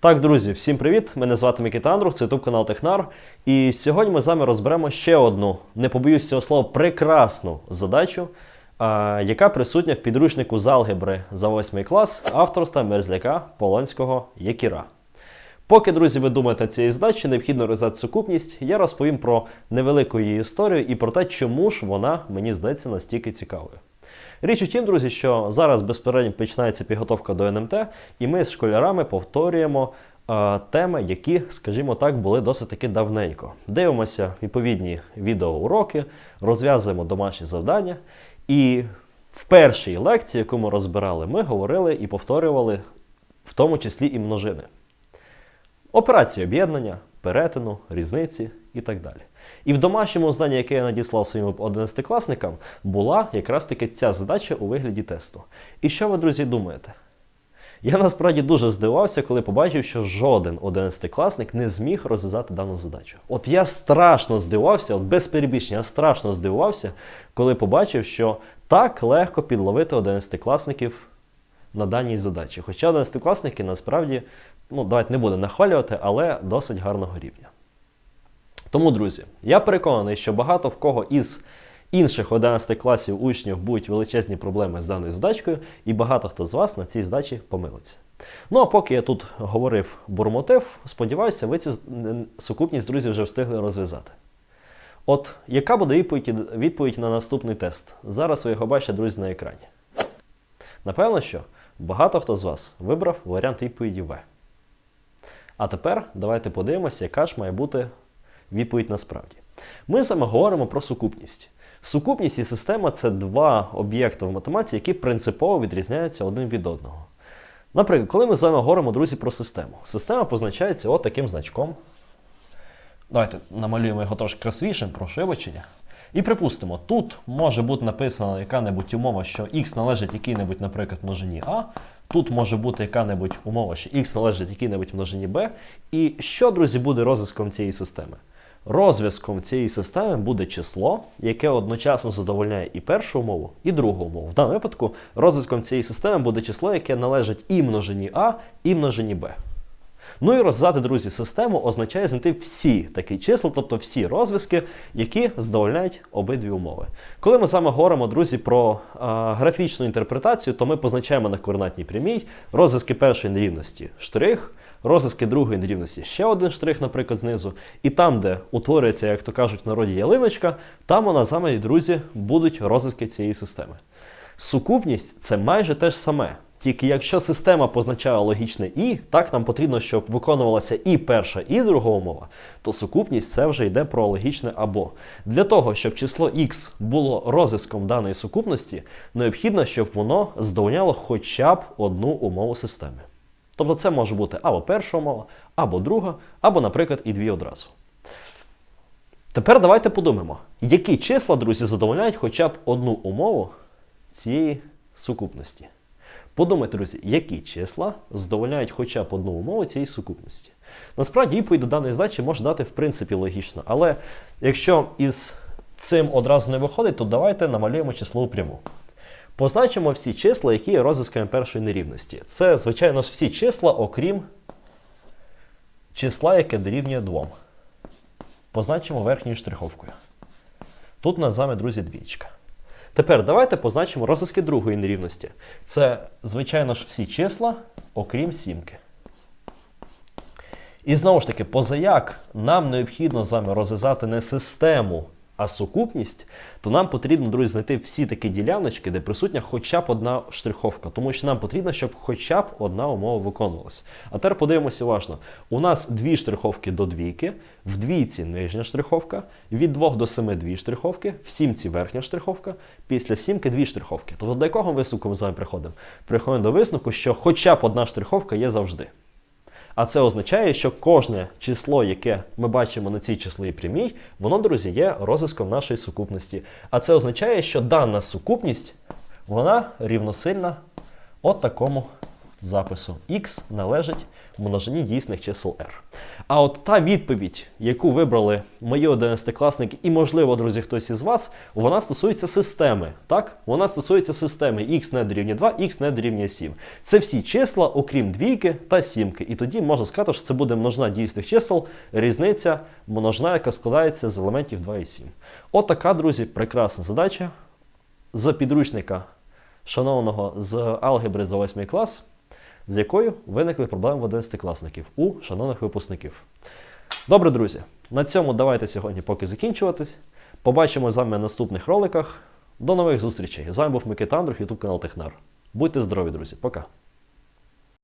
Так, друзі, всім привіт! Мене звати Микита Андрух, це YouTube канал Технар. І сьогодні ми з вами розберемо ще одну, не побоюсь цього слова, прекрасну задачу, яка присутня в підручнику з алгебри за 8 клас авторства Мерзляка Полонського Якіра. Поки, друзі, ви думаєте цієї задачі, необхідно розв'язати сукупність, я розповім про невелику її історію і про те, чому ж вона, мені здається, настільки цікавою. Річ у тім, друзі, що зараз безпередньо починається підготовка до НМТ, і ми з школярами повторюємо е, теми, які, скажімо так, були досить таки давненько. Дивимося відповідні відеоуроки, розв'язуємо домашні завдання. І в першій лекції, яку ми розбирали, ми говорили і повторювали в тому числі і множини. Операції об'єднання, перетину, різниці і так далі. І в домашньому знанні, яке я надіслав своїм 11-класникам, була якраз таки ця задача у вигляді тесту. І що ви, друзі, думаєте? Я насправді дуже здивувався, коли побачив, що жоден 11-класник не зміг розв'язати дану задачу. От я страшно здивувався, от без перебільшення, я страшно здивувався, коли побачив, що так легко підловити 11-класників на даній задачі. Хоча 11-класники насправді, ну давайте не будемо нахвалювати, але досить гарного рівня. Тому, друзі, я переконаний, що багато в кого із інших 11 класів учнів будуть величезні проблеми з даною задачкою, і багато хто з вас на цій здачі помилиться. Ну а поки я тут говорив бурмотив, сподіваюся, ви цю сукупність друзів вже встигли розв'язати. От яка буде відповідь на наступний тест? Зараз ви його бачите, друзі, на екрані. Напевно, що багато хто з вас вибрав варіант відповіді В. А тепер давайте подивимося, яка ж має бути відповідь насправді. Ми саме говоримо про сукупність. Сукупність і система це два об'єкти в математиці, які принципово відрізняються один від одного. Наприклад, коли ми з вами говоримо, друзі, про систему. Система позначається от таким значком. Давайте намалюємо його трошки красивішим, прошу вибачення. І припустимо, тут може бути написана яка-небудь умова, що x належить якій-небудь, наприклад, множині А. Тут може бути яка-небудь умова, що x належить якій-небудь множині b. І що, друзі, буде розв'язком цієї системи? Розв'язком цієї системи буде число, яке одночасно задовольняє і першу умову, і другу умову. В даному випадку розв'язком цієї системи буде число, яке належить і множині А, і множині Б. Ну і розв'язати, друзі, систему означає знайти всі такі числа, тобто всі розв'язки, які задовольняють обидві умови. Коли ми вами говоримо, друзі, про а, графічну інтерпретацію, то ми позначаємо на координатній прямій розв'язки першої нерівності штрих, розв'язки другої нерівності ще один штрих, наприклад, знизу. І там, де утворюється, як то кажуть в народі ялиночка, там з вами, друзі, будуть розв'язки цієї системи. Сукупність це майже те ж саме. Тільки якщо система позначає логічне і, так нам потрібно, щоб виконувалася і перша, і друга умова, то сукупність це вже йде про логічне або. Для того, щоб число x було розв'язком даної сукупності, необхідно, щоб воно здовольняло хоча б одну умову системи. Тобто це може бути або перша умова, або друга, або, наприклад, і дві одразу. Тепер давайте подумаємо, які числа, друзі, задовольняють хоча б одну умову цієї сукупності. Подумайте, друзі, які числа задовольняють хоча б одну умову цієї сукупності. Насправді, відповідь до даної задачі можна дати в принципі логічно, але якщо із цим одразу не виходить, то давайте намалюємо числову пряму. Позначимо всі числа, які є розв'язками першої нерівності. Це, звичайно всі числа, окрім числа, яке дорівнює 2. Позначимо верхньою штриховкою. Тут у нас з вами, друзі, двічка. Тепер давайте позначимо розв'язки другої нерівності. Це, звичайно ж, всі числа, окрім сімки. І знову ж таки, позаяк нам необхідно з вами розв'язати не систему, а сукупність, то нам потрібно, друзі, знайти всі такі діляночки, де присутня хоча б одна штриховка. Тому що нам потрібно, щоб хоча б одна умова виконувалася. А тепер подивимося уважно. У нас дві штриховки до двійки, в двійці нижня штриховка, від 2 до 7 дві штриховки, в сімці верхня штриховка, після сімки дві штриховки. Тобто до якого висновку ми з вами приходимо? Приходимо до висновку, що хоча б одна штриховка є завжди. А це означає, що кожне число, яке ми бачимо на цій числовій прямій, воно, друзі, є розв'язком нашої сукупності. А це означає, що дана сукупність вона рівносильна от такому запису. Х належить множині дійсних чисел r. А от та відповідь, яку вибрали мої 11-класники, і, можливо, друзі, хтось із вас, вона стосується системи. Так? Вона стосується системи x не дорівнює 2, x не дорівнює 7. Це всі числа, окрім двійки та сімки. І тоді можна сказати, що це буде множина дійсних чисел, різниця множина, яка складається з елементів 2 і 7. От така, друзі, прекрасна задача з підручника шановного з алгебри за 8 клас, з якою виникли проблеми в 11-класників у шановних випускників. Добре, друзі, на цьому давайте сьогодні поки закінчуватись. Побачимо з вами в наступних роликах. До нових зустрічей! З вами був Микита Андрух, Ютуб канал Технар. Будьте здорові, друзі, пока!